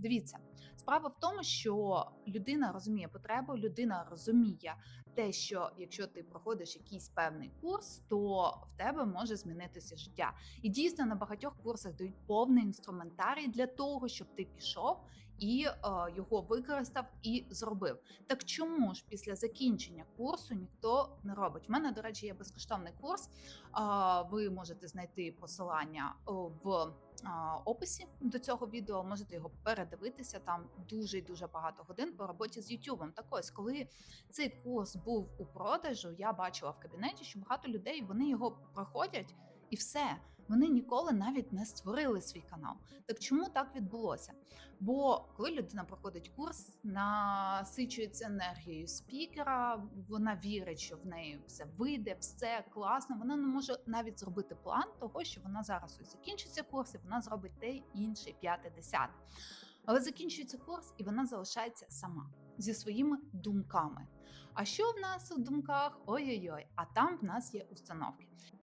Дивіться, справа в тому, що людина розуміє потребу, людина розуміє те, що якщо ти проходиш якийсь певний курс, то в тебе може змінитися життя. І дійсно на багатьох курсах дають повний інструментарій для того, щоб ти пішов і е, його використав і зробив. Так чому ж після закінчення курсу ніхто не робить? У мене, до речі, є безкоштовний курс. Ви можете знайти посилання в а, описі до цього відео. Можете його передивитися. Там дуже і дуже багато годин по роботі з YouTube. Так ось, коли цей курс був у продажу, я бачила в кабінеті, що багато людей вони його проходять. І все, вони ніколи навіть не створили свій канал. Так чому так відбулося? Бо коли людина проходить курс, насичується енергією спікера, вона вірить, що в неї все вийде, все класно. Вона не може навіть зробити план того, що вона зараз ось закінчиться курс, і вона зробить те інше, п'яте, десяте. Але закінчується курс, і вона залишається сама зі своїми думками. А що в нас у думках? Ой-ой-ой, а там в нас є установки.